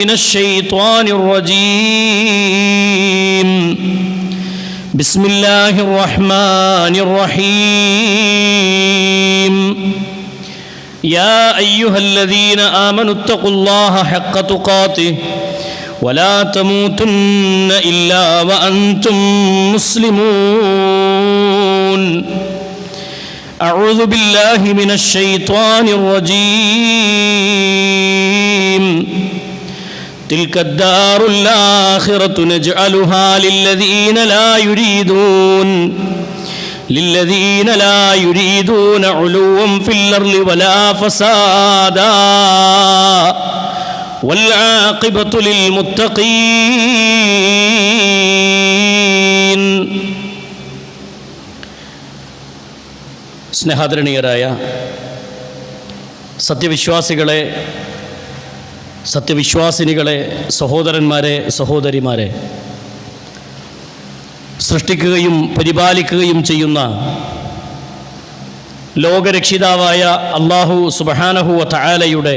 من الشيطان الرجيم. بسم الله الرحمن الرحيم. يا أيها الذين آمنوا اتقوا الله حق تقاته ولا تموتن إلا وأنتم مسلمون. أعوذ بالله من الشيطان الرجيم. تلك الدار الآخرة نجعلها للذين لا يريدون للذين لا يريدون علوا في الأرض ولا فسادا والعاقبة للمتقين സ്നേഹാദരണീയരായ സത്യവിശ്വാസികളെ സത്യവിശ്വാസിനികളെ സഹോദരന്മാരെ സഹോദരിമാരെ സൃഷ്ടിക്കുകയും പരിപാലിക്കുകയും ചെയ്യുന്ന ലോകരക്ഷിതാവായ അള്ളാഹു സുബഹാനഹു തആലയുടെ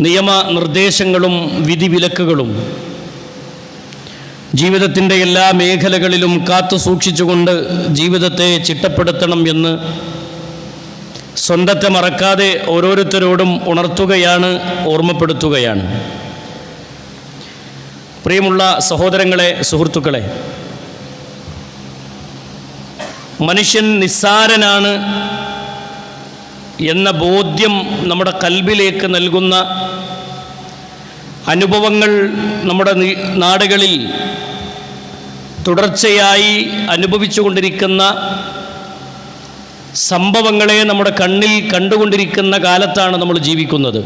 നിയമ നിർദ്ദേശങ്ങളും വിധിവിലക്കുകളും ജീവിതത്തിന്റെ എല്ലാ മേഖലകളിലും കാത്തു സൂക്ഷിച്ചുകൊണ്ട് ജീവിതത്തെ ചിട്ടപ്പെടുത്തണം എന്ന് സ്വന്തത്തെ മറക്കാതെ ഓരോരുത്തരോടും ഉണർത്തുകയാണ് ഓർമ്മപ്പെടുത്തുകയാണ്. പ്രിയമുള്ള സഹോദരങ്ങളെ സുഹൃത്തുക്കളെ മനുഷ്യൻ നിസ്സാരനാണ് എന്ന ബോധ്യം നമ്മുടെ കൽബിലേക്ക് നൽകുന്ന അനുഭവങ്ങൾ നമ്മുടെ നാടുകളിൽ തുടർച്ചയായി അനുഭവിച്ചുകൊണ്ടിരിക്കുന്ന സംഭവങ്ങളെ നമ്മുടെ കണ്ണിൽ കണ്ടുകൊണ്ടിരിക്കുന്ന കാലത്താണ് നമ്മൾ ജീവിക്കുന്നത്.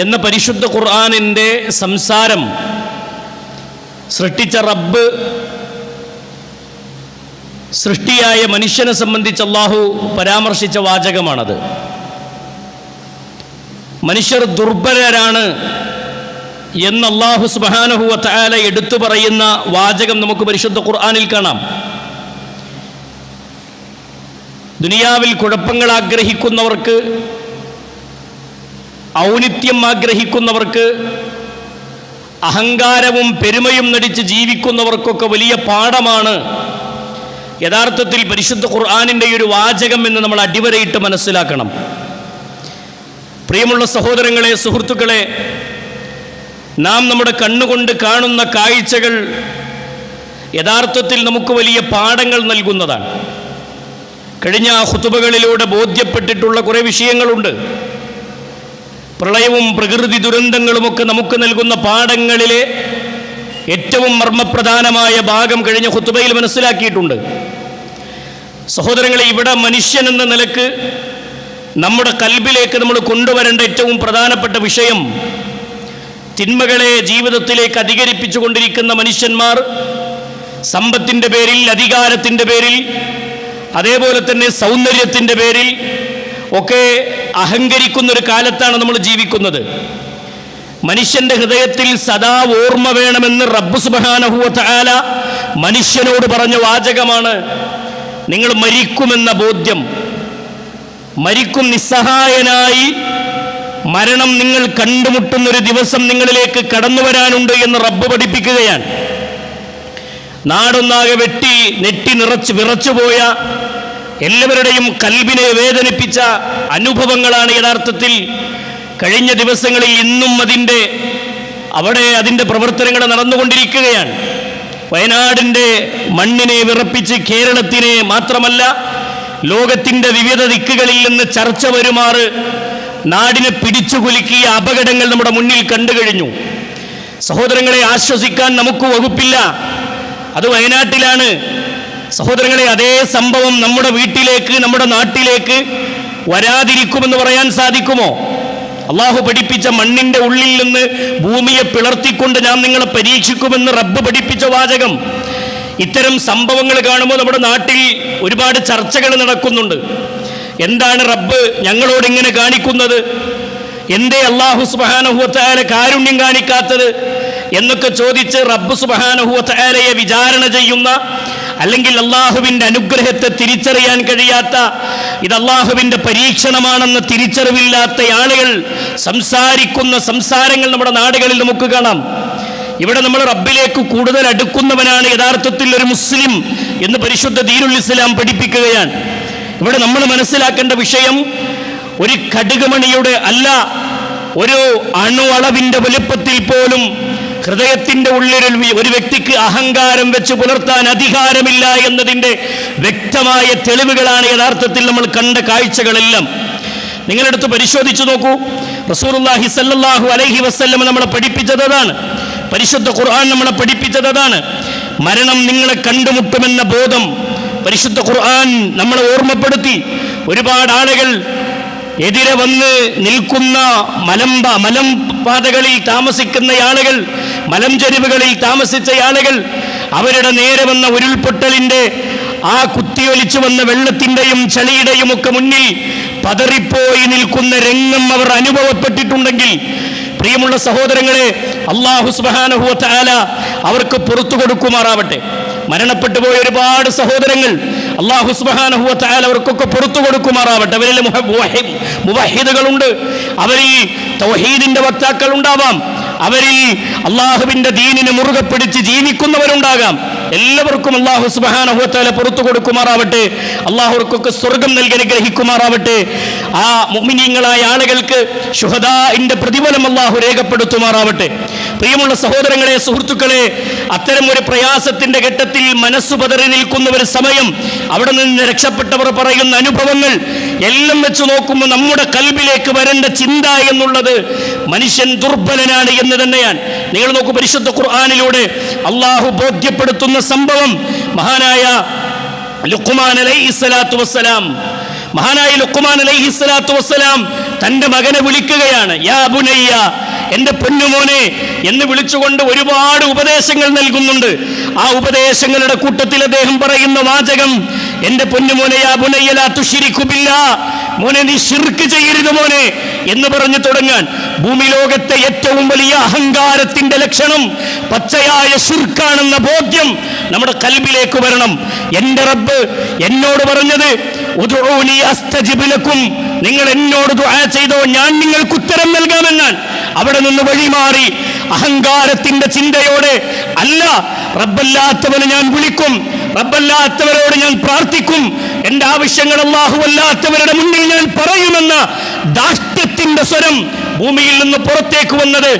എന്ന പരിശുദ്ധ ഖുർആാനിന്റെ സംസാരം സൃഷ്ടിച്ച റബ്ബ് സൃഷ്ടിയായ മനുഷ്യനെ സംബന്ധിച്ച് അള്ളാഹു പരാമർശിച്ച വാചകമാണത്. മനുഷ്യർ ദുർബലരാണ് എന്ന് അള്ളാഹു സുബാനഹുവ തആല എടുത്തു പറയുന്ന വാചകം നമുക്ക് പരിശുദ്ധ ഖുർആാനിൽ കാണാം. ദുനിയാവിൽ കുഴപ്പങ്ങൾ ആഗ്രഹിക്കുന്നവർക്ക് ഔന്നിത്യം ആഗ്രഹിക്കുന്നവർക്ക് അഹങ്കാരവും പെരുമയും നടിച്ച് ജീവിക്കുന്നവർക്കൊക്കെ വലിയ പാഠമാണ് യഥാർത്ഥത്തിൽ പരിശുദ്ധ ഖുർആാനിന്റെ ഒരു വാചകം എന്ന് നമ്മൾ അടിവരയിട്ട് മനസ്സിലാക്കണം. പ്രിയമുള്ള സഹോദരങ്ങളെ സുഹൃത്തുക്കളെ നാം നമ്മുടെ കണ്ണുകൊണ്ട് കാണുന്ന കാഴ്ചകൾ യഥാർത്ഥത്തിൽ നമുക്ക് വലിയ പാഠങ്ങൾ നൽകുന്നതാണ്. കഴിഞ്ഞ ഹുതുബകളിലൂടെ ബോധ്യപ്പെട്ടിട്ടുള്ള കുറേ വിഷയങ്ങളുണ്ട്. പ്രളയവും പ്രകൃതി ദുരന്തങ്ങളുമൊക്കെ നമുക്ക് നൽകുന്ന പാഠങ്ങളിലെ ഏറ്റവും മർമ്മപ്രധാനമായ ഭാഗം കഴിഞ്ഞ ഹുത്തുബയിൽ മനസ്സിലാക്കിയിട്ടുണ്ട്. സഹോദരങ്ങളെ ഇവിടെ മനുഷ്യൻ എന്ന നിലയ്ക്ക് നമ്മുടെ കൽബിലേക്ക് നമ്മൾ കൊണ്ടുവരേണ്ട ഏറ്റവും പ്രധാനപ്പെട്ട വിഷയം തിന്മകളെ ജീവിതത്തിലേക്ക് അധികരിപ്പിച്ചു കൊണ്ടിരിക്കുന്ന മനുഷ്യന്മാർ സമ്പത്തിന്റെ പേരിൽ അധികാരത്തിന്റെ പേരിൽ അതേപോലെ തന്നെ സൗന്ദര്യത്തിന്റെ പേരിൽ ഒക്കെ അഹങ്കരിക്കുന്നൊരു കാലത്താണ് നമ്മൾ ജീവിക്കുന്നത്. മനുഷ്യന്റെ ഹൃദയത്തിൽ സദാ ഓർമ്മ വേണമെന്ന് റബ്ബു സുബാനഹുല മനുഷ്യനോട് പറഞ്ഞ വാചകമാണ്. നിങ്ങൾ മരിക്കുമെന്ന ബോധ്യം. മരിക്കും നിസ്സഹായനായി മരണം നിങ്ങൾ കണ്ടുമുട്ടുന്ന ഒരു ദിവസം നിങ്ങളിലേക്ക് കടന്നു വരാനുണ്ട് എന്ന് റബ്ബ് പഠിപ്പിക്കുകയാണ്. നാടൊന്നാകെ വെട്ടി നെട്ടി നിറച്ച് വിറച്ചുപോയ എല്ലാവരുടെയും കൽബിനെ വേദനിപ്പിച്ച അനുഭവങ്ങളാണ് യഥാർത്ഥത്തിൽ കഴിഞ്ഞ ദിവസങ്ങളിൽ ഇന്നും അതിന്റെ അവിടെ അതിന്റെ പ്രവർത്തനങ്ങൾ നടന്നുകൊണ്ടിരിക്കുകയാണ്. വയനാടിന്റെ മണ്ണിനെ വിറപ്പിച്ച് കേരളത്തിനെ മാത്രമല്ല ലോകത്തിന്റെ വിവിധ ദിക്കുകളിൽ നിന്ന് ചർച്ച വരുമാറ് നാടിനെ പിടിച്ചുകുലുക്കിയ അപകടങ്ങൾ നമ്മുടെ മുന്നിൽ കണ്ടു കഴിഞ്ഞു. സഹോദരങ്ങളെ ആശ്വസിക്കാൻ നമുക്ക് വകുപ്പില്ല. അത് വയനാട്ടിലാണ്. സഹോദരങ്ങളെ അതേ സംഭവം നമ്മുടെ വീട്ടിലേക്ക് നമ്മുടെ നാട്ടിലേക്ക് വരാതിരിക്കുമെന്ന് പറയാൻ സാധിക്കുമോ? അള്ളാഹു പഠിപ്പിച്ച മണ്ണിന്റെ ഉള്ളിൽ നിന്ന് ഭൂമിയെ പിളർത്തിക്കൊണ്ട് ഞാൻ നിങ്ങളെ പരീക്ഷിക്കുമെന്ന് റബ്ബ് പഠിപ്പിച്ച വാചകം. ഇത്തരം സംഭവങ്ങൾ കാണുമ്പോൾ നമ്മുടെ നാട്ടിൽ ഒരുപാട് ചർച്ചകൾ നടക്കുന്നുണ്ട്. എന്താണ് റബ്ബ് ഞങ്ങളോട് ഇങ്ങനെ കാണിക്കുന്നത്? എന്തേ അള്ളാഹു സുബാനഹുവത്തായ കാരുണ്യം കാണിക്കാത്തത്? എന്നൊക്കെ ചോദിച്ച് റബ്ബ് സുബാനഹുവത്തായാലയെ വിചാരണ ചെയ്യുന്ന അല്ലെങ്കിൽ അള്ളാഹുവിന്റെ അനുഗ്രഹത്തെ തിരിച്ചറിയാൻ കഴിയാത്ത ഇത് അള്ളാഹുവിന്റെ പരീക്ഷണമാണെന്ന് തിരിച്ചറിവില്ലാത്ത ആളുകൾ സംസാരിക്കുന്ന സംസാരങ്ങൾ നമ്മുടെ നാടുകളിൽ നമുക്ക് കാണാം. ഇവിടെ നമ്മൾ റബ്ബിലേക്ക് കൂടുതൽ അടുക്കുന്നവനാണ് യഥാർത്ഥത്തിൽ ഒരു മുസ്ലിം എന്ന് പരിശുദ്ധ ദീനുൽ ഇസ്ലാം പഠിപ്പിക്കുകയാണ്. ഇവിടെ നമ്മൾ മനസ്സിലാക്കേണ്ട വിഷയം ഒരു കടുകുമണിയുടെ അല്ല ഒരു അണുവളവിന്റെ വലുപ്പത്തിൽ പോലും ഹൃദയത്തിന്റെ ഉള്ളിൽ ഒരു വ്യക്തിക്ക് അഹങ്കാരം വെച്ച് പുലർത്താൻ അധികാരമില്ല എന്നതിന്റെ വ്യക്തമായ തെളിവുകളാണ് യഥാർത്ഥത്തിൽ നമ്മൾ കണ്ട കാഴ്ചകളെല്ലാം. നിങ്ങളെടുത്ത് പരിശോധിച്ചു നോക്കൂ. റസൂലുള്ളാഹി സല്ലാഹു അലൈഹി വസ്ല്ലം നമ്മളെ പഠിപ്പിച്ചത് അതാണ്. പരിശുദ്ധ ഖുർആൻ നമ്മളെ പഠിപ്പിച്ചത് അതാണ്. മരണം നിങ്ങളെ കണ്ടുമുട്ടുമെന്ന ബോധം പരിശുദ്ധ ഖുർആൻ നമ്മളെ ഓർമ്മപ്പെടുത്തി. ഒരുപാട് ആളുകൾ എതിരെ വന്ന് നിൽക്കുന്ന മലമ്പ മലം പാതകളിൽ താമസിക്കുന്ന ആളുകൾ മലം ചരിവുകളിൽ താമസിച്ച ആളുകൾ അവരുടെ നേരെ വന്ന ഉരുൾപൊട്ടലിന്റെ ആ കുത്തിയൊലിച്ചു വന്ന വെള്ളത്തിന്റെയും ചളിയുടെയും ഒക്കെ മുന്നിൽ പതറിപ്പോയി നിൽക്കുന്ന രംഗം അവർ അനുഭവപ്പെട്ടിട്ടുണ്ടെങ്കിൽ പ്രിയമുള്ള സഹോദരങ്ങളെ അള്ളാഹു സുബാനഹുല അവർക്ക് പുറത്തു കൊടുക്കുമാറാവട്ടെ. മരണപ്പെട്ടു പോയ ഒരുപാട് സഹോദരങ്ങൾ അള്ളാഹു സുബാനഹുവത്തായാൽ അവർക്കൊക്കെ പുറത്തു കൊടുക്കുമാറാവട്ടെ. അവരിൽ മുവഹിദുകളുണ്ട്. അവരിൽ തൗഹീദിന്റെ വക്താക്കൾ ഉണ്ടാവാം. അവരിൽ അള്ളാഹുവിന്റെ ദീനിനെ മുറുകെ പിടിച്ച് ജീവിക്കുന്നവരുണ്ടാകാം. എല്ലാവർക്കും അള്ളാഹു സുബാനഹുത്താല പുറത്തു കൊടുക്കുമാറാവട്ടെ. അള്ളാഹുർക്കൊക്കെ സ്വർഗം നൽകി അനുഗ്രഹിക്കുമാറാവട്ടെ. ആ മുമിനീങ്ങളായ ആളുകൾക്ക് ഷുഹദാന്റെ പ്രതിഫലം അള്ളാഹു രേഖപ്പെടുത്തുമാറാവട്ടെ. പ്രിയമുള്ള സഹോദരങ്ങളെ സുഹൃത്തുക്കളെ അത്തരം ഒരു പ്രയാസത്തിന്റെ ഘട്ടത്തിൽ മനസ്സു പതറി നിൽക്കുന്ന ഒരു സമയം അവിടെ നിന്ന് രക്ഷപ്പെട്ടവർ പറയുന്ന അനുഭവങ്ങൾ എല്ലാം വെച്ച് നോക്കുമ്പോൾ നമ്മുടെ കൽബിലേക്ക് വരേണ്ട ചിന്ത എന്നുള്ളത് മനുഷ്യൻ ദുർബലനാണ് എന്ന് തന്നെയാണ്. നിങ്ങൾ നോക്കൂ പരിശുദ്ധ ഖുർആാനിലൂടെ അള്ളാഹു ബോധ്യപ്പെടുത്തുന്ന സംഭവം മഹാനായ ലുഖ്മാൻ അലൈഹി സ്വലാത്തു വസ്സലാം മഹാനായ ലുഖ്മാൻ അലൈഹി സ്വലാത്തു വസ്സലാം തന്റെ മകനെ വിളിക്കുകയാണ് യാ ബുനയ്യ എന്റെ പൊന്നുമോനെ എന്ന് വിളിച്ചുകൊണ്ട് ഒരുപാട് ഉപദേശങ്ങൾ നൽകുന്നുണ്ട്. ആ ഉപദേശങ്ങളുടെ കൂട്ടത്തിൽ അദ്ദേഹം പറയുന്ന വാചകം എന്റെ പൊന്നുമോനെ ആ ബുനയ്യ തുഷിരിക്കുമില്ല മോനെ നീ ശിർക്ക് ചെയ്യരുത് മോനെ എന്ന് പറഞ്ഞു തുടങ്ങാൻ. ഭൂമി ലോകത്തെ ഏറ്റവും വലിയ അഹങ്കാരത്തിന്റെ ലക്ഷണം പച്ചയായ ശുർക്കാണെന്ന ബോധ്യം നമ്മുടെ കൽബിലേക്ക് വരണം. എന്റെ റബ്ബ് എന്നോട് പറഞ്ഞത് നിങ്ങൾ എന്നോട് ദുആ ചെയ്തോ ഞാൻ നിങ്ങൾക്ക് ഉത്തരം നൽകാമെന്നാണ്. അവിടെ നിന്ന് വഴിമാറി അഹങ്കാരത്തിന്റെ ചിന്തയോടെ അല്ല റബ്ബല്ലാത്തവനെ ഞാൻ വിളിക്കും റബ്ബല്ലാത്തവരോട് ഞാൻ പ്രാർത്ഥിക്കും എന്റെ ആവശ്യങ്ങൾ ബാഹുവല്ലാത്തവരുടെ മുന്നിൽ ഞാൻ പറയുമെന്ന ദാഷ്ട്യത്തിന്റെ സ്വരം ഭൂമിയിൽ നിന്ന് പുറത്തേക്ക് വന്നത്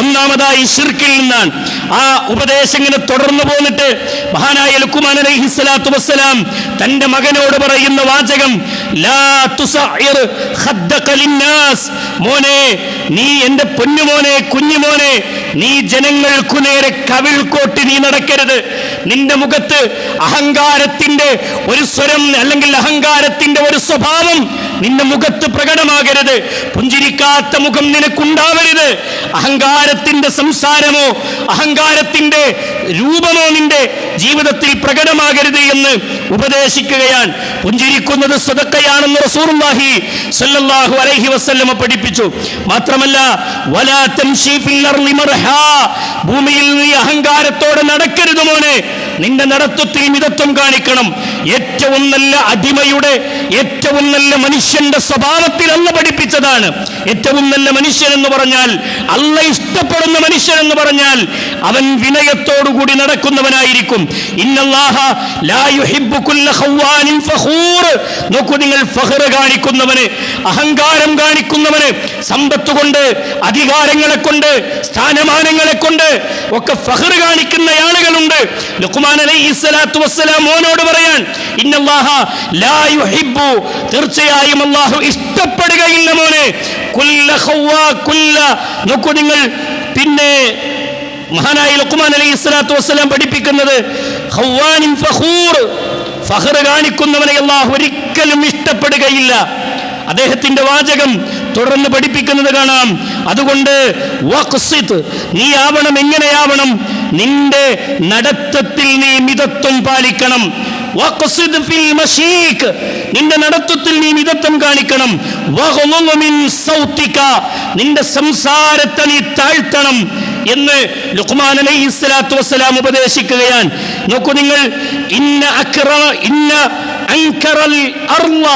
ഒന്നാമതായി ഷിർക്കിൽ നിന്നാണ്. ആ ഉപദേശം ഇങ്ങനെ തുടർന്നു പോന്നിട്ട് മഹാനായ ലുക്കുമാൻ അലൈഹി സ്വലാത്തു വസ്സലാം തന്റെ മകനോട് പറയുന്ന വാചകം ലാ മോനെ നീ എന്റെ പൊന്നുമോനെ കുഞ്ഞുമോനെ നീ ജനങ്ങൾക്കു നേരെ കവിൾക്കോട്ട് കോട്ടി നീ നടക്കരുത്. നിന്റെ മുഖത്ത് അഹങ്കാരത്തിന്റെ ഒരു സ്വരം അല്ലെങ്കിൽ അഹങ്കാരത്തിന്റെ ഒരു സ്വഭാവം നിന്റെ മുഖത്ത് പ്രകടമാകരുത്. പുഞ്ചിരിക്കാത്ത മുഖം നിനക്കുണ്ടാവരുത്. അഹങ്കാരത്തിന്റെ സംസാരമോ അഹങ്കാരത്തിന്റെ രൂപമോ നിന്റെ ജീവിതത്തിൽ പ്രകടമാകരുത് എന്ന് ഉപദേശിക്കുകയാണ്. പുഞ്ചിരിക്കുന്നത് സ്വതക്കയാണെന്ന് റസൂർഹി സല്ലാഹു അലൈഹി വസ്ല്ലമ പഠിപ്പിച്ചു. മാത്രമല്ല ഭൂമിയിൽ നീ അഹങ്കാരത്തോടെ നടക്കരുത് മോനെ. നിന്റെ നടത്തത്തിൽ മിതത്വം കാണിക്കണം. ഏറ്റവും നല്ല അടിമയുടെ ഏറ്റവും നല്ല മനുഷ്യന്റെ സ്വഭാവത്തിൽ അല്ല പഠിപ്പിച്ചതാണ്. ഏറ്റവും നല്ല മനുഷ്യൻ എന്ന് പറഞ്ഞാൽ അല്ല ഇഷ്ടപ്പെടുന്ന മനുഷ്യൻ എന്ന് പറഞ്ഞാൽ അവൻ വിനയത്തോടുകൂടി നടക്കുന്നവനായിരിക്കും. നോക്കൂ നിങ്ങൾ ഫഖർ കാണിക്കുന്നവന് അഹങ്കാരം കാണിക്കുന്നവന് സമ്പത്ത് കൊണ്ട് അധികാരങ്ങളെ കൊണ്ട് സ്ഥാനമാനങ്ങളെ കൊണ്ട് ഒക്കെ ഫഖർ കാണിക്കുന്ന ആളുകളുണ്ട്. ലുഖ്മാൻ അലൈഹി സ്വലാത്തു വസ്സലാം മോനോട് പറയാൻ ഇന്നല്ലാഹ ലാ യുഹിബ്ബു. തീർച്ചയായും അല്ലാഹു ഇഷ്ടപ്പെടുകയില്ല മോനെ. കുല്ല ഖവ്വാ കുല്ല. നോക്കൂ നിങ്ങൾ പിന്നെ മഹാനായ ലുഖ്മാൻ അലൈഹി സ്വലാത്തു വസ്സലാം പഠിപ്പിക്കുന്നത് ഖവ്വാനിൻ ഫഖൂർ. ഫഖർ കാണിക്കുന്നവനെ അല്ലാഹു ഒരിക്കലും ഇഷ്ടപ്പെടുകയില്ല. അദ്ദേഹത്തിന്റെ വാചകം തുടർന്ന് പഠിപ്പിക്കുന്നത് കാണാം. അതുകൊണ്ട് നീ ആവണം എങ്ങനെയാവണം? നിന്റെ നടത്തത്തിൽ നീ മിതത്വം പാലിക്കണം. നിന്റെ നടത്തത്തിൽ നീ മിതത്വം കാണിക്കണം. നിന്റെ സംസാരത്തെ നീ താഴ്ത്തണം എന്ന് ലുഖ്മാൻ അലൈഹി സ്വലാത്തു വസ്സലാം ഉപദേശിക്കുകയാണ്. നോക്കൂ നിങ്ങൾ ഇന്ന അക്ര ഇന്ന അൻകറൽ അർള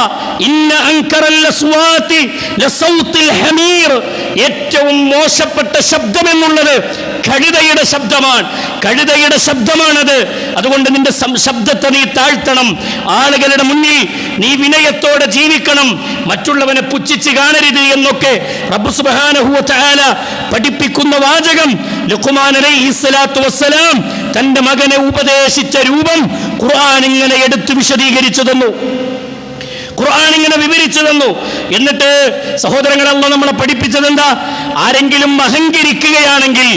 ഇന്ന അൻകറൽ അസ്വാതി ലസൗത്തിൽ ഹമീർ. ഏറ്റവും മോശപ്പെട്ട ശബ്ദമെന്നുള്ളത് കഴുതയുടെ ശബ്ദമാണ്. കഴുതയുടെ ശബ്ദമാണത്. അതുകൊണ്ട് നിന്റെ ശബ്ദത്തെ നീ താഴ്ത്തണം. ആളുകളുടെ മുന്നിൽ നീ വിനയത്തോടെ ജീവിക്കണം. മറ്റുള്ളവനെ പുച്ഛിച്ച് കാണരുത് എന്നൊക്കെ റബ്ബ് സുബ്ഹാനഹു വ തആല പഠിപ്പിക്കുന്ന വാചകം. ലുഖ്മാൻ അലൈഹി സ്വലാത്തു വസ്സലാം തന്റെ മകനെ ഉപദേശിച്ച രൂപം ഖുർആൻ ഇങ്ങനെ എടുത്തു വിശദീകരിച്ചു തന്നു. ഖുർആൻ ഇങ്ങനെ വിവരിച്ചു തന്നു. എന്നിട്ട് സഹോദരങ്ങളല്ല നമ്മളെ പഠിപ്പിച്ചത് എന്താ ആരെങ്കിലും അഹങ്കരിക്കുകയാണെങ്കിൽ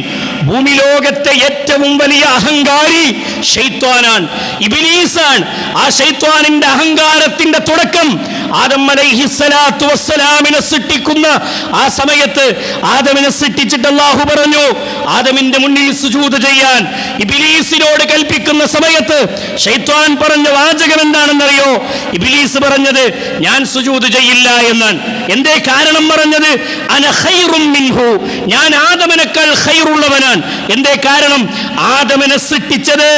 ഭൂമി ലോകത്തെ ഏറ്റവും വലിയ അഹങ്കാരി ഷെയ്ത്വാനാണ് ഇബിലീസാണ്. ആ ഷെയ്ത്വാനിന്റെ അഹങ്കാരത്തിന്റെ തുടക്കം ആദം അലൈഹിസ്സലാത്തു വസ്സലാമിനെ സൃഷ്ടിക്കുന്ന ആ സമയത്ത് ആദമിനെ സൃഷ്ടിച്ചിട്ട് അല്ലാഹു പറഞ്ഞു ആദമിന്റെ മുന്നിൽ സുജൂദ് ചെയ്യാൻ. ഇബിലീസിനോട് കൽപ്പിക്കുന്ന സമയത്ത് ഷെയ്ത്വാൻ പറഞ്ഞ വാചകം എന്താണെന്നറിയോ? ഇബിലീസ് പറഞ്ഞത് ഞാൻ സുജൂദ് ചെയ്യില്ല എന്നാണ്. എന്തേ കാരണം പറഞ്ഞത്? അന ഖൈറും മിൻഹു. ഞാൻ ആദമനേക്കാൾ ഖൈറുള്ളവനാണ് എന്തേ കാരണം? ആദമനെ സൃഷ്ടിച്ചത്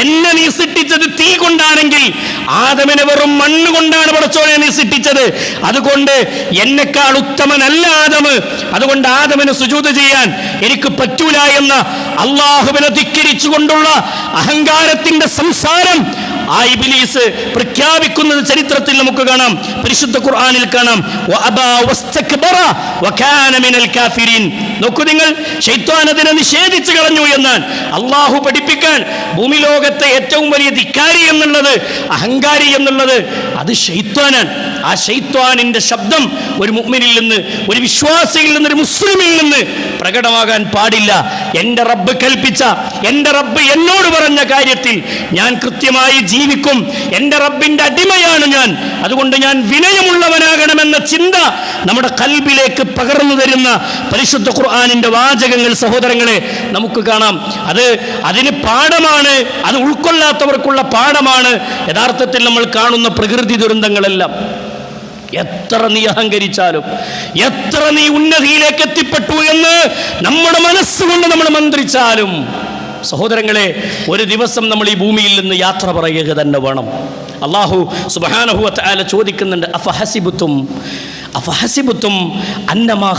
എന്നെ നീ സൃഷ്ടിച്ചത് തീ കൊണ്ടാണെങ്കിൽ ആദമിനെ വെറും മണ്ണ് കൊണ്ടാണ് പടച്ചോനെ നീ സൃഷ്ടിച്ചത്. അതുകൊണ്ട് എന്നെക്കാൾ ഉത്തമനല്ല ആദമ്. അതുകൊണ്ട് ആദമിന് സുജൂത ചെയ്യാൻ എനിക്ക് പറ്റൂല എന്ന അള്ളാഹുവിനെ ധിക്കരിച്ചുകൊണ്ടുള്ള അഹങ്കാരത്തിന്റെ സംസാരം ആ ഇബിലീസ് പ്രഖ്യാപിക്കുന്നത് ചരിത്രത്തിൽ നമുക്ക് കാണാം. പരിശുദ്ധ ഖുർആനിൽ കാണാം. നോക്കൂ നിങ്ങൾ അതിനെ നിഷേധിച്ചു കളഞ്ഞു എന്നാൽ അള്ളാഹു പഠിപ്പിക്കാൻ ഭൂമി ലോകത്തെ ഏറ്റവും വലിയ ധിക്കാരി എന്നുള്ളത് അഹങ്കാരി എന്നുള്ളത് അത് ഷെയ്ത്വാനാണ് ആ ഷെയ്ത്വാനിന്റെ ശബ്ദം ഒരു മുഅ്മിനിൽ നിന്ന് ഒരു വിശ്വാസിയിൽ നിന്ന് ഒരു മുസ്ലിമിൽ നിന്ന് പ്രകടമാകാൻ പാടില്ല. എന്റെ റബ്ബ് കൽപ്പിച്ച എന്റെ റബ്ബ് എന്നോട് പറഞ്ഞ കാര്യത്തിൽ ഞാൻ കൃത്യമായി ജീവിക്കും. എന്റെ റബ്ബിന്റെ അടിമയാണ് ഞാൻ. അതുകൊണ്ട് ഞാൻ വിനയമുള്ളവനാകണമെന്ന ചിന്ത നമ്മുടെ കൽബിലേക്ക് പകർന്നു തരുന്ന പരിശുദ്ധ ഖുർആാനിന്റെ വാചകങ്ങൾ സഹോദരങ്ങളെ നമുക്ക് കാണാം. അത് അതിന് പാഠമാണ് അത് ഉൾക്കൊള്ളാത്തവർക്കുള്ള പാഠമാണ്. യഥാർത്ഥത്തിൽ നമ്മൾ കാണുന്ന പ്രകൃതി ദുരന്തങ്ങളെല്ലാം. എത്ര നീ അഹങ്കരിച്ചാലും എത്ര നീ ഉന്നതിയിലേക്ക് എത്തിപ്പെട്ടു എന്ന് നമ്മുടെ മനസ്സുകൊണ്ട് നമ്മൾ മന്ത്രിച്ചാലും സഹോദരങ്ങളെ ഒരു ദിവസം നമ്മൾ ഈ ഭൂമിയിൽ നിന്ന് യാത്ര പറയുക തന്നെ വേണം. അള്ളാഹു സുബാനഹുവത്ത് ആല ചോദിക്കുന്നുണ്ട് അഫഹസിബുത്തും അഫഹസിബുത്തും അന്നമാ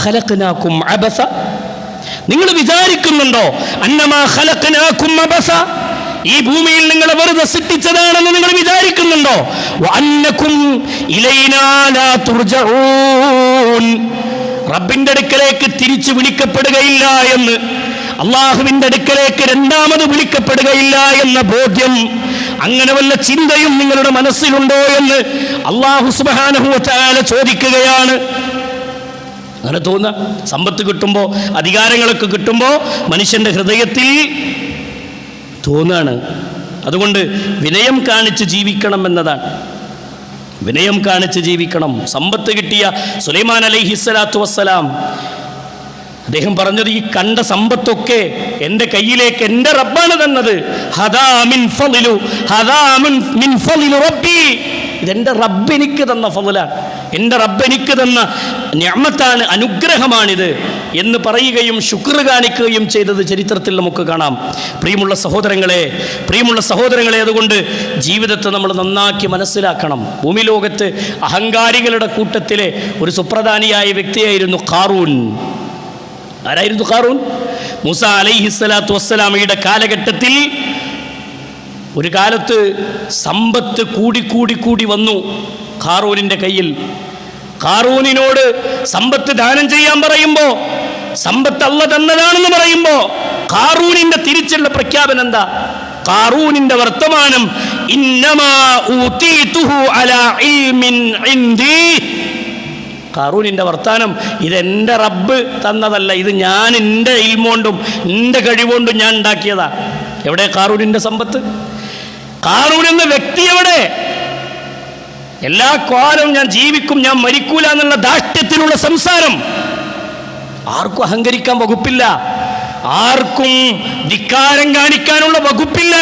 അബസ? നിങ്ങൾ വിചാരിക്കുന്നുണ്ടോ അന്നമാ അബസ? ഈ ഭൂമിയിൽ നിങ്ങൾ വെറുതെ സൃഷ്ടിച്ചതാണെന്ന് നിങ്ങൾ വിചാരിക്കുന്നുണ്ടോ? തുർജഊൻ. റബ്ബിന്റെ അടുക്കലേക്ക് തിരിച്ചു വിളിക്കപ്പെടുകയില്ല എന്ന്. അള്ളാഹുവിന്റെ അടുക്കലേക്ക് രണ്ടാമത് വിളിക്കപ്പെടുകയില്ല എന്ന ബോധ്യം അങ്ങനെ വല്ല ചിന്തയും നിങ്ങളുടെ മനസ്സിലുണ്ടോ എന്ന് അള്ളാഹു സുബാനഹുല ചോദിക്കുകയാണ്. അങ്ങനെ തോന്നുക സമ്പത്ത് കിട്ടുമ്പോൾ അധികാരങ്ങളൊക്കെ കിട്ടുമ്പോൾ മനുഷ്യന്റെ ഹൃദയത്തിൽ തോന്നാണ്. അതുകൊണ്ട് വിനയം കാണിച്ച് ജീവിക്കണം എന്നതാണ്. വിനയം കാണിച്ച് ജീവിക്കണം. സമ്പത്ത് കിട്ടിയ സുലൈമാൻ അലൈഹി സ്വലാത്തു വസ്സലാം അദ്ദേഹം പറഞ്ഞത് ഈ കണ്ട സമ്പത്തൊക്കെ എന്റെ കയ്യിലേക്ക് എന്റെ റബ്ബാണ് തന്നത്. ഇതെന്റെ റബ്ബി. എനിക്ക് തന്ന ഫലാണ് എന്റെ റബ്ബ് എനിക്ക് തന്ന ഞാമത്താണ് അനുഗ്രഹമാണിത് എന്ന് പറയുകയും ശുക്ർ കാണിക്കുകയും ചെയ്തത് ചരിത്രത്തിൽ നമുക്ക് കാണാം. പ്രിയമുള്ള സഹോദരങ്ങളെ പ്രിയമുള്ള സഹോദരങ്ങളെ അതുകൊണ്ട് ജീവിതത്തെ നമ്മൾ നന്നാക്കി മനസ്സിലാക്കണം. ഭൂമി ലോകത്ത് അഹങ്കാരികളുടെ കൂട്ടത്തിലെ ഒരു സുപ്രധാനിയായ വ്യക്തിയായിരുന്നു ഖാറൂൻ. ആരായിരുന്നു ഖാറൂൻ? മൂസ അലൈഹി സ്വലാത്തു വസ്സലാമയുടെ കാലഘട്ടത്തിൽ ഒരു കാലത്ത് സമ്പത്ത് കൂടി കൂടി കൂടി വന്നു ഖാറൂനിന്റെ കയ്യിൽ. ഖാറൂനിനോട് സമ്പത്ത് ദാനം ചെയ്യാൻ പറയുമ്പോൾ സമ്പത്ത് അല്ല തന്നതാണെന്ന് പറയുമ്പോൾ ഖാറൂനിന്റെ തിരിച്ചുള്ള പ്രഖ്യാപനം എന്താ? ഖാറൂനിന്റെ വർത്തമാനം ഇന്നമാ ഊതീതുഹു അലാ ഇൽമിൻ ഇൻദീ കാറൂനിന്റെ വർത്താനം ഇതെന്റെ റബ്ബ് തന്നതല്ല ഇത് ഞാൻ എന്റെ ഇൽമോണ്ടും എന്റെ കഴിവുകൊണ്ടും ഞാൻ ഉണ്ടാക്കിയതാ. എവിടെ കാറൂനിന്റെ സമ്പത്ത്? കാറൂൻ എന്ന വ്യക്തി എവിടെ? എല്ലാ കാലവും ഞാൻ ജീവിക്കും ഞാൻ മരിക്കൂല എന്നുള്ള ദാഷ്ട്യത്തിനുള്ള സംസാരം ആർക്കും അഹങ്കരിക്കാൻ വകുപ്പില്ല. ആർക്കും ധിക്കാരം കാണിക്കാനുള്ള വകുപ്പില്ല.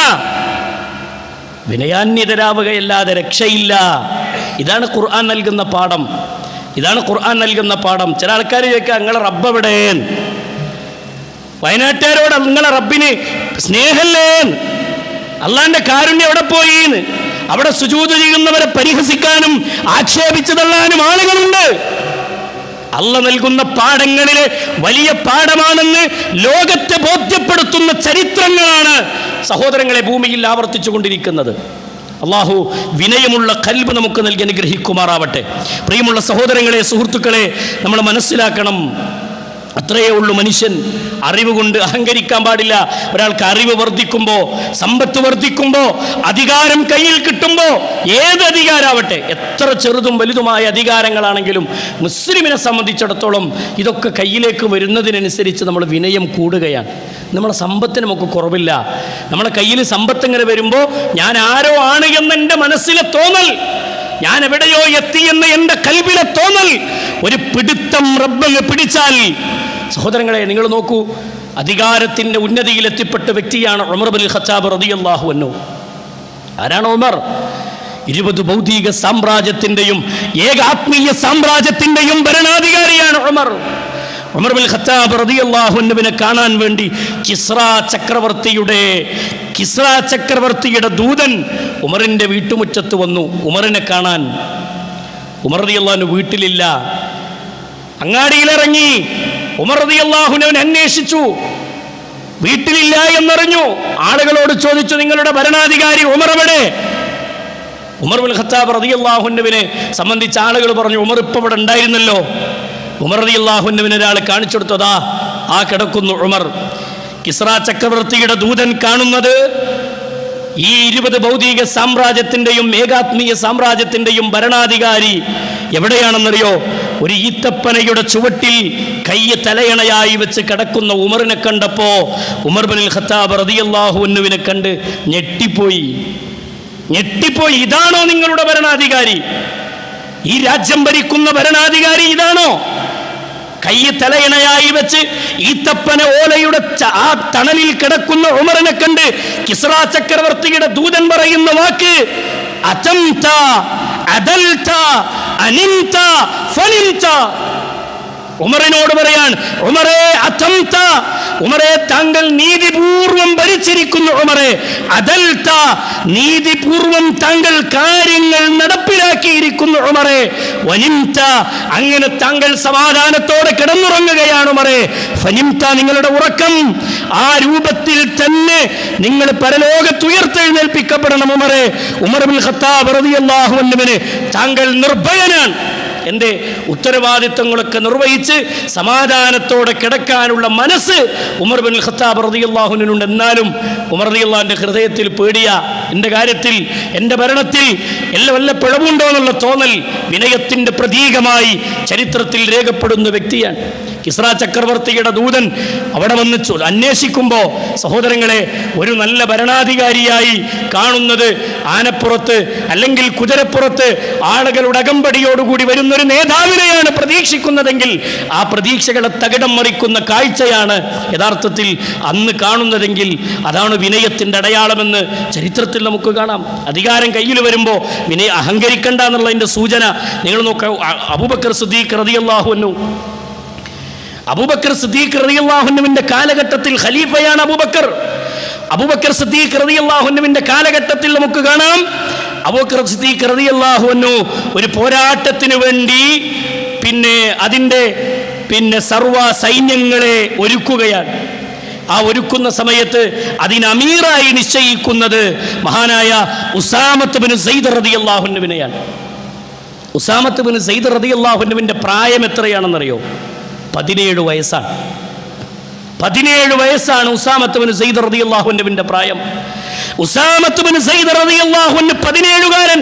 വിനയാന്യതരാവുകയല്ലാതെ രക്ഷയില്ല. ഇതാണ് ഖുർആൻ നൽകുന്ന പാഠം. ഇതാണ് ഖുർആൻ നൽകുന്ന പാഠം. ചില ആൾക്കാർ ചോദിക്കുക നിങ്ങളെ റബ്ബ് വയനാട്ടുകാരോട് നിങ്ങളെ റബ്ബിന് സ്നേഹല്ലേ അള്ളാന്റെ കാരുണ്യം എവിടെ പോയി അവിടെ സുജൂത് ചെയ്യുന്നവരെ പരിഹസിക്കാനും ആക്ഷേപിച്ചു തള്ളാനും ആളുകളുണ്ട്. അല്ല നൽകുന്ന പാഠങ്ങളിലെ വലിയ പാഠമാണെന്ന് ലോകത്തെ ബോധ്യപ്പെടുത്തുന്ന ചരിത്രങ്ങളാണ് സഹോദരങ്ങളെ ഭൂമിയിൽ ആവർത്തിച്ചു കൊണ്ടിരിക്കുന്നത് അള്ളാഹു വിനയമുള്ള കൽബ് നമുക്ക് നൽകി അനുഗ്രഹിക്കുമാറാവട്ടെ. പ്രിയമുള്ള സഹോദരങ്ങളെ സുഹൃത്തുക്കളെ നമ്മൾ മനസ്സിലാക്കണം. അത്രയേ ഉള്ളൂ മനുഷ്യൻ. അറിവ് കൊണ്ട് അഹങ്കരിക്കാൻ പാടില്ല. ഒരാൾക്ക് അറിവ് വർദ്ധിക്കുമ്പോൾ സമ്പത്ത് വർദ്ധിക്കുമ്പോൾ അധികാരം കയ്യിൽ കിട്ടുമ്പോൾ ഏത് അധികാരാവട്ടെ? എത്ര ചെറുതും വലുതുമായ അധികാരങ്ങളാണെങ്കിലും മുസ്ലിമിനെ സംബന്ധിച്ചിടത്തോളം ഇതൊക്കെ കയ്യിലേക്ക് വരുന്നതിനനുസരിച്ച് നമ്മൾ വിനയം കൂടുകയാണ്. നമ്മളെ സമ്പത്തിന് കുറവില്ല. നമ്മളെ കയ്യിൽ സമ്പത്ത് ഇങ്ങനെ വരുമ്പോൾ ഞാൻ ആരോ ആണ് എന്നെന്റെ മനസ്സിലെ തോന്നൽ. ഞാൻ എവിടെയോ എത്തിയെന്ന് എന്റെ കൽവിലെ തോന്നൽ. ഒരു പിടുത്തം റബ്ബങ്ങ് പിടിച്ചാൽ സഹോദരങ്ങളെ നിങ്ങൾ നോക്കൂ അധികാരത്തിന്റെ ഉന്നതിയിൽ എത്തിപ്പെട്ട വ്യക്തിയാണ് ഉമർ ബിൻ ഖത്താബ് റളിയല്ലാഹു അൻഹു. ആരാണ് ഉമർ? ഇരുപത് ഭൗതിക സാമ്രാജ്യത്തിന്റെയും ഏകാത്മീയ സാമ്രാജ്യത്തിന്റെയും ഭരണാധികാരിയാണ് ഉമർ. ഉമർ ബിൻ ഖത്താബ് റളിയല്ലാഹു അൻഹുവിനെ കാണാൻ വേണ്ടി കിസ്ര ചക്രവർത്തിയുടെ കിസ്ര ചക്രവർത്തിയുടെ ദൂതൻ ഉമറിന്റെ വീട്ടുമുറ്റത്ത് വന്നു ഉമറിനെ കാണാൻ. ഉമർ റളിയല്ലാഹു വീട്ടിലില്ല. അങ്ങാടിയിലിറങ്ങി ഉമർ അന്വേഷിച്ചു. വീട്ടിലില്ല എന്നറിഞ്ഞു. ആളുകളോട് ചോദിച്ചു നിങ്ങളുടെ ഭരണാധികാരി ഉമർ എവിടെ? ഉമർ ബിൻ ഖത്താബ് റളിയല്ലാഹുവിനെ സംബന്ധിച്ച് ആളുകൾ പറഞ്ഞു ഉമർ ഇപ്പം ഇവിടെ ഉണ്ടായിരുന്നല്ലോ. ഉമർ റളിയല്ലാഹുവിനെ ഒരാൾ കാണിച്ചു കൊടുത്തതാ ആ കിടക്കുന്നു ഉമർ. കിസ്ര ചക്രവർത്തിയുടെ ദൂതൻ കാണുന്നത് ഈ ഇരുപത് ഭൗതിക സാമ്രാജ്യത്തിന്റെയും ഏകാത്മീയ സാമ്രാജ്യത്തിന്റെയും ഭരണാധികാരി എവിടെയാണെന്നറിയോ? ഒരു ഈത്തപ്പനയുടെ ചുവട്ടിൽ കയ്യ് തലയണയായി വെച്ച് കിടക്കുന്ന ഉമറിനെ കണ്ടപ്പോ ഉമർ ബിൻ ഖത്താബ് റതിയല്ലാഹുവിനെ കണ്ട് ഞെട്ടിപ്പോയി. ഞെട്ടിപ്പോയി. ഇതാണോ നിങ്ങളുടെ ഭരണാധികാരി? ഈ രാജ്യം ഭരിക്കുന്ന ഭരണാധികാരി ഇതാണോ? കൈ തലയിണയായി വെച്ച് ഈത്തപ്പന ഓലയുടെ ആ തണലിൽ കിടക്കുന്ന ഉമറിനെ കണ്ട് കിസ്റ ചക്രവർത്തിയുടെ ദൂതൻ പറയുന്ന വാക്ക് അദൽത അനിംത ഫനിംത ഉമറിനോട് പറയാൻ ഉമറേ അതംത ഉമറെ താങ്കൾ നീതിപൂർവം ഭരിച്ചിരിക്കുന്നു ഉമറെ. അതൽത്ത നീതിപൂർവം താങ്കൾ കാര്യങ്ങൾ നടപ്പിലാക്കിയിരിക്കുന്നു ഉമറെ. വനിംത അങ്ങനെ താങ്കൾ സമാധാനത്തോടെ കിടന്നുറങ്ങുകയാണ് ഉമറെ. ഫനിംത നിങ്ങളുടെ ഉറക്കം ആ രൂപത്തിൽ തന്നെ നിങ്ങൾ പരലോകത്ത് ഉയർത്തെഴുന്നേൽപ്പിക്കപ്പെടണം ഉമറെ. ഉമർ ബിൻ ഖത്താബ് റളിയല്ലാഹു അൻഹുവിന് താങ്കൾ നിർഭയനാണ്. എന്റെ ഉത്തരവാദിത്തങ്ങളൊക്കെ നിർവഹിച്ച് സമാധാനത്തോടെ കിടക്കാനുള്ള മനസ്സ് ഉമർ ബിൻ ഖത്താബ് റതിയുള്ളാഹുനുണ്ട് എന്നാലും ഉമർ റതിയുള്ളാഹിന്റെ ഹൃദയത്തിൽ പേടിയ എന്റെ കാര്യത്തിൽ എന്റെ ഭരണത്തിൽ എല്ലാ വല്ല പിഴവുണ്ടോ എന്നുള്ള തോന്നൽ വിനയത്തിന്റെ പ്രതീകമായി ചരിത്രത്തിൽ രേഖപ്പെടുന്ന വ്യക്തിയാണ്. കിസ്ര ചക്രവർത്തിയുടെ ദൂതൻ അവിടെ വന്ന് അന്വേഷിക്കുമ്പോൾ സഹോദരങ്ങളെ ഒരു നല്ല ഭരണാധികാരിയായി കാണുന്നത് ആനപ്പുറത്ത് അല്ലെങ്കിൽ കുതിരപ്പുറത്ത് ആളുകളുടെ അകമ്പടിയോടുകൂടി വരുന്നൊരു നേതാവിനെയാണ് പ്രതീക്ഷിക്കുന്നതെങ്കിൽ ആ പ്രതീക്ഷകളെ തകിടം മറിക്കുന്ന കാഴ്ചയാണ് യഥാർത്ഥത്തിൽ അന്ന് കാണുന്നതെങ്കിൽ അതാണ് വിനയത്തിന്റെ അടയാളമെന്ന് ചരിത്രത്തിൽ നമുക്ക് കാണാം. അധികാരം കയ്യിൽ വരുമ്പോൾ വിനയ അഹങ്കരിക്കണ്ട എന്നുള്ളതിന്റെ സൂചന നിങ്ങൾ നോക്കുക അബൂബക്കർ സുദ്ദീഖ് റതിയല്ലാഹുന്നു അബൂബക്കർ സിദ്ദീഖ് റളിയല്ലാഹുവിന്റെ കാലഘട്ടത്തിൽ ഖലീഫയാണ് അബൂബക്കർ. അബൂബക്കർ സിദ്ദീഖ് റളിയല്ലാഹുവിന്റെ കാലഘട്ടത്തിൽ നമുക്ക് കാണാം റളിയല്ലാഹുവിനു ഒരു പോരാട്ടത്തിന് വേണ്ടി പിന്നെ അതിന്റെ പിന്നെ സർവ സൈന്യങ്ങളെ ഒരുക്കുകയാണ്. ആ ഒരുക്കുന്ന സമയത്ത് അതിന് അമീറായി നിശ്ചയിക്കുന്നത് മഹാനായ ഉസാമത്ത് ബിൻ സൈദ് റളിയല്ലാഹുവിനെയാണ് ഉസാമത്ത് ബിൻ സൈദ് റളിയല്ലാഹുവിന്റെ പ്രായം എത്രയാണെന്നറിയോ? പതിനേഴ് വയസ്സാണ്. പതിനേഴ് വയസ്സാണ് ഉസാമത്ത് ബിൻ സൈദ് റളിയല്ലാഹുവിന്റെ പ്രായം. പതിനേഴുകാരൻ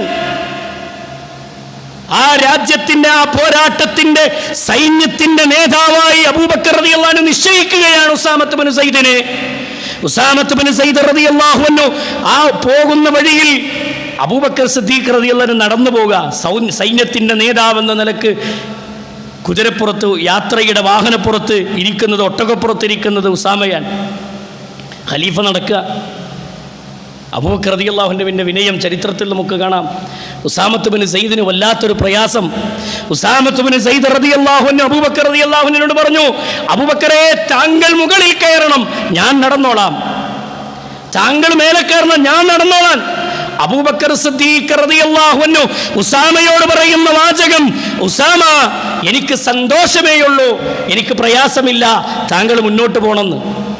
ആ രാജ്യത്തിന്റെ ആ പോരാട്ടത്തിന്റെ സൈന്യത്തിന്റെ നേതാവായി അബൂബക്കർ അൻഹു നിശ്ചയിക്കുകയാണ് ഉസാമത്ത് ബിൻ സൈദിനെ ഉസാമത്ത് ബിൻ സൈദ് റളിയല്ലാഹു അൻഹു ആ പോകുന്ന വഴിയിൽ അബൂബക്കർ സിദ്ദീഖ് അൻഹു നടന്നു പോകുക സൈന്യത്തിന്റെ നേതാവെന്ന നിലയ്ക്ക് കുതിരപ്പുറത്ത് യാത്രയുടെ വാഹനപ്പുറത്ത് ഇരിക്കുന്നത് ഒട്ടകപ്പുറത്ത് ഇരിക്കുന്നത് ഉസാമയാണ്. ഖലീഫ നടക്കുക. അബൂബക്കർ റളിയല്ലാഹുവിന്റെ വിനയം ചരിത്രത്തിൽ നമുക്ക് കാണാം. ഉസാമത്തുബിന് സയ്യിദിന് വല്ലാത്തൊരു പ്രയാസം. ഉസാമത്തുബിന് സയ്യിദ് റതി അള്ളാഹുന് അബൂബക്കർ റതി അള്ളാഹുനോട് പറഞ്ഞു അബൂബക്കറെ താങ്കൾ മുകളിൽ കയറണം ഞാൻ നടന്നോളാം. താങ്കൾ മേലെ കയറണം ഞാൻ നടന്നോളാം. അബൂബക്കർ സിദ്ദീഖ് റളിയല്ലാഹു അൻഹു ഉസാമയോട് പറയുന്ന വാചകം ഉസാമ എനിക്ക് സന്തോഷമേ ഉള്ളൂ എനിക്ക് പ്രയാസമില്ല താങ്കൾ മുന്നോട്ട് പോകണമെന്ന്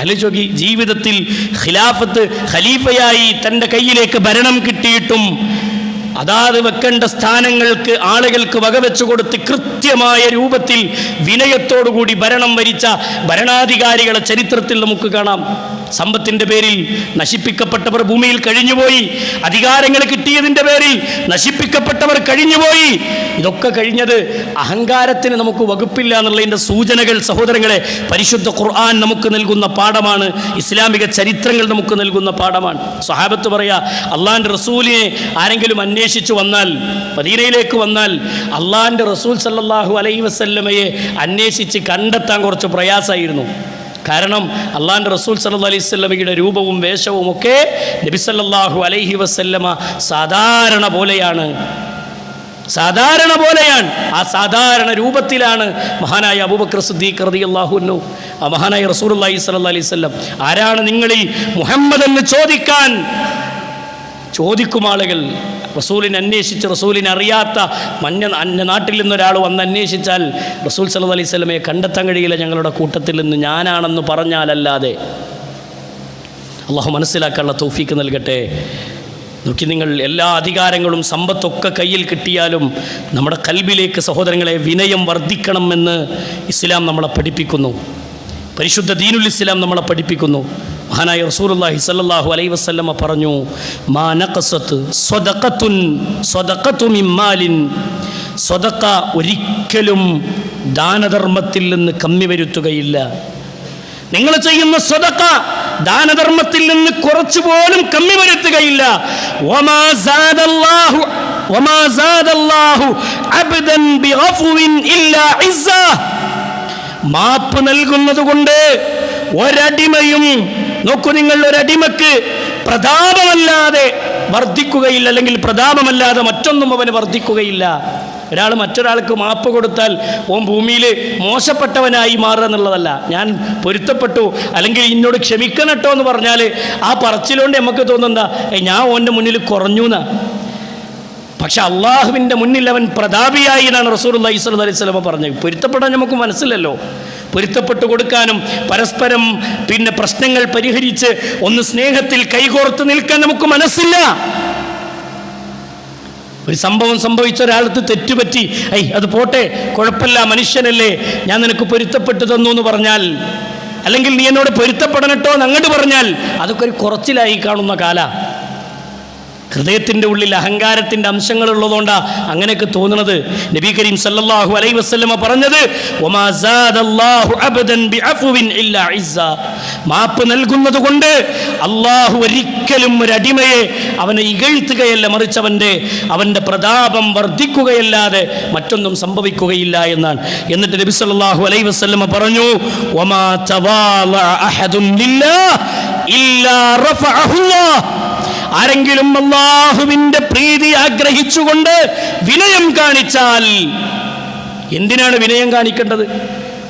ആലോചിച്ച് ജീവിതത്തിൽ ഖിലാഫത്ത് ഖലീഫയായി തന്റെ കയ്യിലേക്ക് ഭരണം കിട്ടിയിട്ടും അതാത് വെക്കേണ്ട സ്ഥാനങ്ങൾക്ക് ആളുകൾക്ക് വകവെച്ചു കൊടുത്ത് കൃത്യമായ രൂപത്തിൽ വിനയത്തോടുകൂടി ഭരണം വരിച്ച ഭരണാധികാരികളെ ചരിത്രത്തിൽ നമുക്ക് കാണാം. സമ്പത്തിന്റെ പേരിൽ നശിപ്പിക്കപ്പെട്ടവർ ഭൂമിയിൽ കഴിഞ്ഞുപോയി. അധികാരങ്ങൾ കിട്ടിയതിന്റെ പേരിൽ നശിപ്പിക്കപ്പെട്ടവർ കഴിഞ്ഞുപോയി. ഇതൊക്കെ കഴിഞ്ഞത് അഹങ്കാരത്തിന് നമുക്ക് വകുപ്പില്ല എന്നുള്ളതിന്റെ സൂചനകൾ സഹോദരങ്ങളെ പരിശുദ്ധ ഖുർആൻ നമുക്ക് നൽകുന്ന പാഠമാണ്. ഇസ്ലാമിക ചരിത്രങ്ങൾ നമുക്ക് നൽകുന്ന പാഠമാണ്. സ്വഹാബത്ത് പറയാ അള്ളാഹിന്റെ റസൂലിനെ ആരെങ്കിലും അന്വേഷിച്ചു വന്നാൽ മദീനയിലേക്ക് വന്നാൽ അള്ളാഹിന്റെ റസൂൽ സല്ലാഹു അലൈഹി വസല്ലമയെ അന്വേഷിച്ച് കണ്ടെത്താൻ കുറച്ച് പ്രയാസമായിരുന്നു. കാരണം അള്ളാഹിന്റെ റസൂൽ സല്ലല്ലാഹു അലൈഹി വസല്ലമയുടെ രൂപവും വേഷവും ഒക്കെ നബി സല്ലല്ലാഹു അലൈഹി വസല്ലമ സാധാരണ പോലെയാണ്. സാധാരണ പോലെയാണ്. ആ സാധാരണ രൂപത്തിലാണ് മഹാനായ അബൂബക്കർ സിദ്ദീഖ് റളിയല്ലാഹു ആ മഹാനായ റസൂലുള്ളാഹി സ്വല്ലല്ലാഹി അലൈഹി വസല്ലം. ആരാണ് നിങ്ങളിൽ മുഹമ്മദ് എന്ന് ചോദിക്കാൻ ചോദിക്കും ആളുകൾ. റസൂലിനെ അന്വേഷിച്ച് റസൂലിനെ അറിയാത്ത മഞ്ഞ അന്യ നാട്ടിൽ നിന്നൊരാൾ വന്ന് അന്വേഷിച്ചാൽ റസൂൽ സല്ലു അലൈഹി സ്വലമയെ കണ്ടെത്താൻ കഴിയില്ല. ഞങ്ങളുടെ കൂട്ടത്തിൽ നിന്ന് ഞാനാണെന്ന് പറഞ്ഞാലല്ലാതെ. അള്ളാഹു മനസ്സിലാക്കാനുള്ള തൗഫീക്ക് നൽകട്ടെ. നോക്കി നിങ്ങൾ എല്ലാ അധികാരങ്ങളും സമ്പത്തൊക്കെ കയ്യിൽ കിട്ടിയാലും നമ്മുടെ കൽബിലേക്ക് സഹോദരങ്ങളെ വിനയം വർദ്ധിക്കണമെന്ന് ഇസ്ലാം നമ്മളെ പഠിപ്പിക്കുന്നു. പരിശുദ്ധ ദീനുൽ ഇസ്ലാം നമ്മളെ പഠിപ്പിക്കുന്നു. മഹാനായ റസൂലുള്ളാഹി സ്വല്ലല്ലാഹു അലൈഹി വസല്ലമ പറഞ്ഞു മാ ഒരിക്കലും ദാനധർമ്മത്തിൽ നിന്ന് കമ്മി വരുത്തുകയില്ല. നിങ്ങൾ ചെയ്യുന്ന സ്വതക്ക ദാനധർമ്മത്തിൽ നിന്ന് കുറച്ചു പോലും കമ്മി വരുത്തുകയില്ല. മാപ്പ് നൽകുന്നത് കൊണ്ട് ഒരടിമയും നോക്കൂ നിങ്ങൾ അടിമക്ക് പ്രതാപമല്ലാതെ വർദ്ധിക്കുകയില്ല അല്ലെങ്കിൽ പ്രതാപമല്ലാതെ മറ്റൊന്നും അവന് വർദ്ധിക്കുകയില്ല. ഒരാൾ മറ്റൊരാൾക്ക് മാപ്പ് കൊടുത്താൽ ഓൻ ഭൂമിയിൽ മോശപ്പെട്ടവനായി മാറുക എന്നുള്ളതല്ല. ഞാൻ പൊരുത്തപ്പെട്ടു അല്ലെങ്കിൽ എന്നോട് ക്ഷമിക്കണട്ടോ എന്ന് പറഞ്ഞാൽ ആ പറച്ചിലുകൊണ്ട് നമുക്ക് തോന്നുന്നതാ "ഏയ് ഞാൻ ഓന്റെ മുന്നിൽ കുറഞ്ഞു എന്നാ. പക്ഷെ അള്ളാഹുവിന്റെ മുന്നിൽ അവൻ പ്രതാപിയായി എന്നാണ് റസൂർ അള്ളഹി അലൈഹി സ്വലമ പറഞ്ഞത്. പൊരുത്തപ്പെടാൻ നമുക്ക് മനസ്സിലല്ലോ പൊരുത്തപ്പെട്ടു കൊടുക്കാനും പരസ്പരം പിന്നെ പ്രശ്നങ്ങൾ പരിഹരിച്ച് ഒന്ന് സ്നേഹത്തിൽ കൈകോർത്ത് നിൽക്കാൻ നമുക്ക് മനസ്സില്ല. ഒരു സംഭവം സംഭവിച്ച ഒരാൾക്ക് തെറ്റുപറ്റി ഐ അത് പോട്ടെ കുഴപ്പമില്ല മനുഷ്യനല്ലേ ഞാൻ നിനക്ക് പൊരുത്തപ്പെട്ടു തന്നു എന്ന് പറഞ്ഞാൽ അല്ലെങ്കിൽ നീ എന്നോട് പൊരുത്തപ്പെടണട്ടോ എന്ന് അങ്ങോട്ട് പറഞ്ഞാൽ അതൊക്കെ ഒരു കുറച്ചിലായി കാണുന്ന കാല. ഹൃദയത്തിന്റെ ഉള്ളിൽ അഹങ്കാരത്തിന്റെ അംശങ്ങളുള്ളതുകൊണ്ടാണ് അങ്ങനെയൊക്കെ തോന്നുന്നത് നബി കരീം സല്ലാഹു അലൈ വസ്ലമ പറഞ്ഞത്. മാപ്പ് നൽകുന്നത് കൊണ്ട് അള്ളാഹു ഒരിക്കലും ഒരു അടിമയെ അവനെ ഇകഴ്ത്തുകയല്ല മറിച്ച് അവന്റെ അവന്റെ പ്രതാപം വർദ്ധിക്കുകയല്ലാതെ മറ്റൊന്നും സംഭവിക്കുകയില്ല എന്നാണ്. എന്നിട്ട് നബി സല്ലാഹു അലൈ വസ്ലമ പറഞ്ഞു "വമാ തവാളഅ അഹദുൻ ലില്ലാഹ് ഇല്ലാ റഫഅഹുല്ലാഹ്." ആരെങ്കിലും അള്ളാഹുവിന്റെ പ്രീതി ആഗ്രഹിച്ചുകൊണ്ട് വിനയം കാണിച്ചാൽ എന്തിനാണ് വിനയം കാണിക്കേണ്ടത്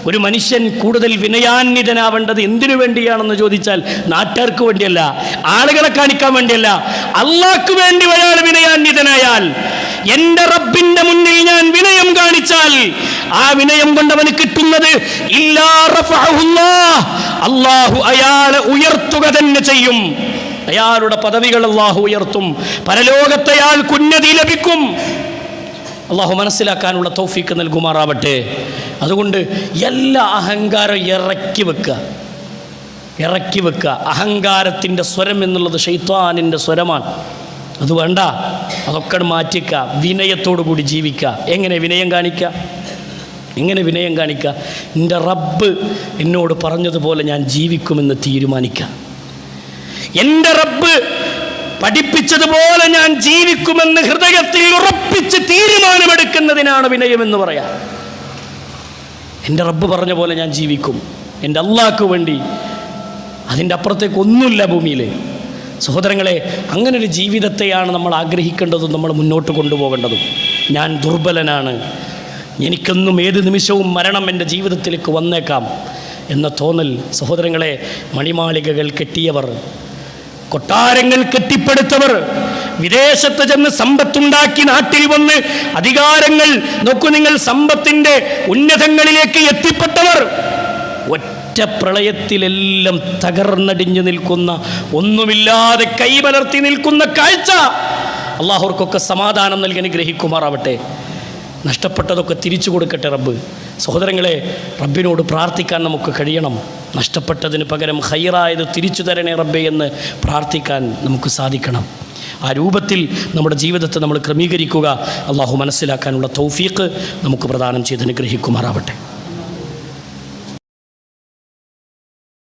ഒരു മനുഷ്യൻ കൂടുതൽ വിനയാന്വിതനാവേണ്ടത് എന്തിനു വേണ്ടിയാണെന്ന് ചോദിച്ചാൽ നാട്ടുകാർക്ക് വേണ്ടിയല്ല ആളുകളെ കാണിക്കാൻ വേണ്ടിയല്ല അള്ളാഹ്ക്ക് വേണ്ടി ഒരാൾ വിനയാന്വിതനായാൽ എന്റെ റബ്ബിന്റെ മുന്നിൽ ഞാൻ വിനയം കാണിച്ചാൽ ആ വിനയം കൊണ്ടവന് കിട്ടുന്നത് ഇല്ലാ. അള്ളാഹു അയാളെ ഉയർത്തുക തന്നെ ചെയ്യും അയാളുടെ പദവികൾ അള്ളാഹു ഉയർത്തും. പരലോകത്തെ അയാൾ കുന്നതി ലഭിക്കും. അള്ളാഹു മനസ്സിലാക്കാനുള്ള തൗഫീക്ക് നൽകുമാറാവട്ടെ. അതുകൊണ്ട് എല്ലാ അഹങ്കാരം ഇറക്കി വെക്കുക. ഇറക്കി വെക്കുക. അഹങ്കാരത്തിന്റെ സ്വരം എന്നുള്ളത് ഷെയ്ത്വാനിന്റെ സ്വരമാണ്. അത് വേണ്ട. അതൊക്കെ മാറ്റിക്കുക. വിനയത്തോടു കൂടി ജീവിക്കുക. എങ്ങനെ വിനയം കാണിക്കുക? എങ്ങനെ വിനയം കാണിക്കുക? എന്റെ റബ്ബ് എന്നോട് പറഞ്ഞതുപോലെ ഞാൻ ജീവിക്കുമെന്ന് തീരുമാനിക്കുക. എന്റെ റബ്ബ് പഠിപ്പിച്ചതുപോലെ ഞാൻ ജീവിക്കുമെന്ന് ഹൃദയത്തിൽ ഉറപ്പിച്ച് തീരുമാനമെടുക്കുന്നതിനാണ് വിനയമെന്ന് പറയാം. എന്റെ റബ്ബ് പറഞ്ഞ പോലെ ഞാൻ ജീവിക്കും. എന്റെ അള്ളാഹ്ക്ക് വേണ്ടി. അതിന്റെ അപ്പുറത്തേക്ക് ഒന്നുമില്ല ഭൂമിയിൽ സഹോദരങ്ങളെ അങ്ങനൊരു ജീവിതത്തെയാണ് നമ്മൾ ആഗ്രഹിക്കേണ്ടതും നമ്മൾ മുന്നോട്ട് കൊണ്ടുപോകേണ്ടതും. ഞാൻ ദുർബലനാണ്. എനിക്കൊന്നും ഏത് നിമിഷവും മരണം എന്റെ ജീവിതത്തിലേക്ക് വന്നേക്കാം എന്ന തോന്നൽ സഹോദരങ്ങളെ മണിമാളികകൾ കെട്ടിയവർ കൊട്ടാരങ്ങൾ കെട്ടിപ്പടുത്തവർ വിദേശത്ത് ചെന്ന് സമ്പത്തുണ്ടാക്കി നാട്ടിൽ വന്ന് അധികാരങ്ങൾ നോക്കൂ നിങ്ങൾ സമ്പത്തിന്റെ ഉന്നതങ്ങളിലേക്ക് എത്തിപ്പെട്ടവർ ഒറ്റ പ്രളയത്തിലെല്ലാം തകർന്നടിഞ്ഞു നിൽക്കുന്ന ഒന്നുമില്ലാതെ കൈമലർത്തി നിൽക്കുന്ന കാഴ്ച അള്ളാഹുർക്കൊക്കെ സമാധാനം നൽകി അനുഗ്രഹിക്കുമാറാവട്ടെ. നഷ്ടപ്പെട്ടതൊക്കെ തിരിച്ചു കൊടുക്കട്ടെ റബ്ബ്. സഹോദരങ്ങളെ റബ്ബിനോട് പ്രാർത്ഥിക്കാൻ നമുക്ക് കഴിയണം. നഷ്ടപ്പെട്ടതിന് പകരം ഹൈറായത് തിരിച്ചു തരണേ റബ്ബെ എന്ന് പ്രാർത്ഥിക്കാൻ നമുക്ക് സാധിക്കണം. ആ രൂപത്തിൽ നമ്മുടെ ജീവിതത്തെ നമ്മൾ ക്രമീകരിക്കുക. അള്ളാഹു മനസ്സിലാക്കാനുള്ള തൗഫീഖ് നമുക്ക് പ്രദാനം ചെയ്ത് അനുഗ്രഹിക്കുമാറാവട്ടെ.